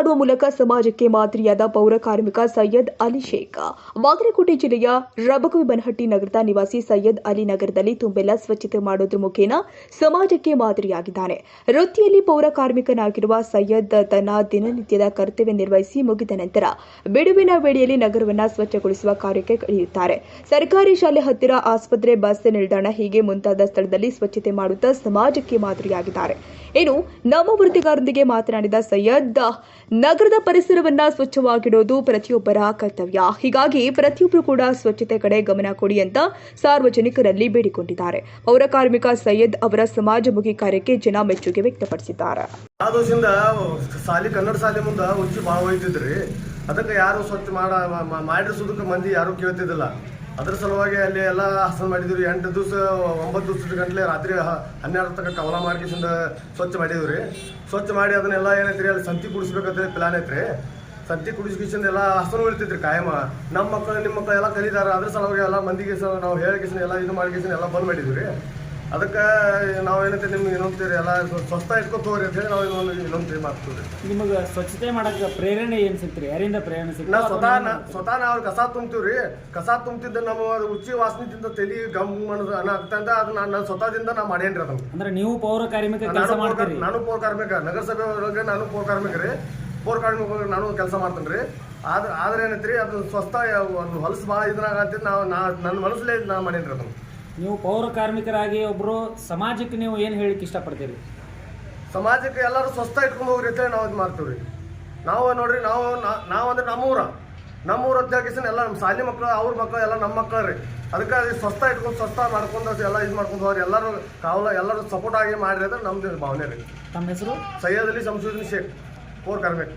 ಮಾಡುವ ಮೂಲಕ ಸಮಾಜಕ್ಕೆ ಮಾದರಿಯಾದ ಪೌರ ಕಾರ್ಮಿಕ ಸೈಯದ್ ಅಲಿ ಶೇಖ್. ಬಾಗಲಕೋಟೆ ಜಿಲ್ಲೆಯ ರಬಕವಿಬನಹಟ್ಟಿ ನಗರದ ನಿವಾಸಿ ಸೈಯದ್ ಅಲಿ ನಗರದಲ್ಲಿ ತುಂಬೆಲ್ಲ ಸ್ವಚ್ಛತೆ ಮಾಡೋದ್ರ ಮುಖೇನ ಸಮಾಜಕ್ಕೆ ಮಾದರಿಯಾಗಿದ್ದಾನೆ. ವೃತ್ತಿಯಲ್ಲಿ ಪೌರ ಕಾರ್ಮಿಕನಾಗಿರುವ ಸೈಯದ್ ತನ್ನ ದಿನನಿತ್ಯದ ಕರ್ತವ್ಯ ನಿರ್ವಹಿಸಿ ಮುಗಿದ ನಂತರ ಬಿಡುವಿನ ವೇಳೆಯಲ್ಲಿ ನಗರವನ್ನ ಸ್ವಚ್ಛಗೊಳಿಸುವ ಕಾರ್ಯಕ್ಕೆ ಇಳಿಯುತ್ತಾರೆ ಸರ್ಕಾರಿ ಶಾಲೆ ಹತ್ತಿರ ಆಸ್ಪತ್ರೆ, ಬಸ್ ನಿಲ್ದಾಣ ಹೀಗೆ ಮುಂತಾದ ಸ್ಥಳದಲ್ಲಿ ಸ್ವಚ್ಛತೆ ಮಾಡುತ್ತಾ ಸಮಾಜಕ್ಕೆ ಮಾದರಿಯಾಗಿದ್ದಾರೆ. ಇನ್ನು ನಮ್ಮ ವೃತ್ತಿಗಾರರೊಂದಿಗೆ ಮಾತನಾಡಿದ ಸೈಯದ್, ನಗರದ ಪರಿಸರವನ್ನ ಸ್ವಚ್ಛವಾಗಿಡೋದು ಪ್ರತಿಯೊಬ್ಬರ ಕರ್ತವ್ಯ. ಹೀಗಾಗಿ ಪ್ರತಿಯೊಬ್ಬರು ಕೂಡ ಸ್ವಚ್ಛತೆ ಕಡೆ ಗಮನ ಕೊಡಿ ಅಂತ ಸಾರ್ವಜನಿಕರಲ್ಲಿ ಬೇಡಿಕೊಂಡಿದ್ದಾರೆ. ಪೌರ ಕಾರ್ಮಿಕ ಸೈಯದ್ ಅವರ ಸಮಾಜಮುಖಿ ಕಾರ್ಯಕ್ಕೆ ಜನ ಮೆಚ್ಚುಗೆ ವ್ಯಕ್ತಪಡಿಸಿದ್ದಾರೆ. ಸಾಲಿ ಯಾರು ಸ್ವಚ್ಛ ಮಂದಿ ಯಾರು ಕೇಳ್ತಿದ್ದಿಲ್ಲ. ಅದ್ರ ಸಲುವಾಗಿ ಅಲ್ಲಿ ಎಲ್ಲ ಹಸನ್ ಮಾಡಿದ್ವಿ ಎಂಟು ದಿವಸ, ಒಂಬತ್ತು ದಿವಸದ ಗಂಟ್ಲೆ ರಾತ್ರಿ ಹನ್ನೆರಡು ತನಕ ಕವಲ ಮಾಡ್ಕಿಸಿಂದ ಸ್ವಚ್ಛ ಮಾಡಿದ್ವಿ ಸ್ವಚ್ಛ ಮಾಡಿ ಅದನ್ನೆಲ್ಲ ಏನೈತ್ರಿ, ಅಲ್ಲಿ ಸಂತಿ ಕುಡಿಸ್ಬೇಕಂತ ಪ್ಲಾನ್ ಐತ್ರಿ. ಸಂತಿ ಕುಡಿಸ್ಕಿಸಿಂದ ಎಲ್ಲ ಹಸನ್ ಉಳಿತೈತ್ರಿ ಕಾಯಮ ನಮ್ಮ ಮಕ್ಕಳು ನಿಮ್ಮ ಮಕ್ಕಳು ಎಲ್ಲ ಕಲಿದಾರ ಅದ್ರ ಸಲುವಾಗಿ ಎಲ್ಲ ಮಂದಿಗೆ ನಾವು ಹೇಳಿಕಿಸಿನ ಎಲ್ಲ ಇದು ಮಾಡಿಕಿಸಿನ ಎಲ್ಲ ಬಂದ್ ಮಾಡಿದ್ವಿ ರೀ ಅದಕ್ಕೆ ನಾವು ಏನಂತ ನಿಮ್ಗೆ ಇನ್ನೊಂದ್ತೀರಿ ಎಲ್ಲ ಸ್ವಚ್ಛ ಇಟ್ಕೊತ ಹೋಗ್ರಿ ಅಂತ ಹೇಳಿ ನಾವು ಇನ್ನೊಂದು ಇನ್ನೊಂದು ಮಾಡ್ತೀವಿ ನಿಮಗೆ ಸ್ವಚ್ಛತೆ ಮಾಡಕ್ಕೆ ಪ್ರೇರಣೆ ಏನು ಸಿಕ್ತ್ರಿ ಯಾರಿಂದ ಪ್ರೇರಣೆ ಸಿಕ್ತು ನಾವು ಸ್ವತಃ ಸ್ವತಃ ನಾವು ಕಸ ತುಂಬ್ತೀವ್ರಿ. ಕಸ ತುಂಬ್ತಿದ್ದ ನಮ್ಮ ಉಚ್ಚಿ ವಾಸನೆದಿಂದ ತಲೆ ಗಮ್ ಅನ್ನೋದು ಅನ್ನ ಅದು ನಾನು ಸ್ವತಃದಿಂದ ನಾ ಮಾಡೇನ್ರಿ ಅದನ್ನು. ಅಂದ್ರೆ ನೀವು ಪೌರ ಕಾರ್ಮಿಕ ಕೆಲಸ ಮಾಡ್ತೀರಿ? ನಾನು ಪೌರ ಕಾರ್ಮಿಕ ನಗರಸಭೆ ಒಳಗೆ ನಾನು ಪೌರ ಕಾರ್ಮಿಕ ರೀ ಪೌರ ಕಾರ್ಮಿಕ ನಾನು ಕೆಲಸ ಮಾಡ್ತೇನೆ ರೀ ಆದ್ರೆ ಆದ್ರೆ ಏನೈತ್ರಿ ಅದು ಸ್ವಸ್ಥ ಒಂದು ಹೊಲಸು ಭಾಳ ಇದ್ರಾಗ ಅಂತ ನಾವು ನಾ ನನ್ನ ಮನಸ್ಸಲ್ಲೇ ನಾ ಮಾಡೇನ್ರಿ ಅದನ್ನ. ನೀವು ಪೌರ ಕಾರ್ಮಿಕರಾಗಿ ಒಬ್ರು ಸಮಾಜಕ್ಕೆ ನೀವು ಏನು ಹೇಳಿಕ್ಕೆ ಇಷ್ಟಪಡ್ತೀರಿ? ಸಮಾಜಕ್ಕೆ ಎಲ್ಲರೂ ಸ್ವಸ್ಥ ಇಟ್ಕೊಂಡು ಹೋಗ್ರಿ ಅಂತೇಳಿ ನಾವು ಇದು ಮಾಡ್ತೀವಿ ರೀ ನಾವು ನೋಡ್ರಿ ನಾವು ನಾವು ಅಂದ್ರೆ ನಮ್ಮೂರ. ನಮ್ಮೂರ ಅಧ್ಯಕ್ಷನ ಎಲ್ಲ ನಮ್ಮ ಶಾಲಿ ಮಕ್ಕಳು ಅವ್ರ ಮಕ್ಕಳು ಎಲ್ಲ ನಮ್ಮ ಮಕ್ಕಳು ರೀ ಅದಕ್ಕೆ ಅದು ಸ್ವಸ್ಥ ಇಟ್ಕೊಂಡು ಸ್ವಸ್ಥ ಮಾಡ್ಕೊಂಡು ಎಲ್ಲ ಇದು ಮಾಡ್ಕೊಂಡು ಹೋಗ್ರಿ. ಎಲ್ಲರೂ ಕಾವಲ ಎಲ್ಲರೂ ಸಪೋರ್ಟ್ ಆಗಿ ಮಾಡ್ರಿ ಅಂದ್ರೆ ನಮ್ದು ಭಾವನೆ ರೀ. ತಮ್ಮ ಹೆಸರು? Syed Ali Shamsuddin Sheikh port karmic.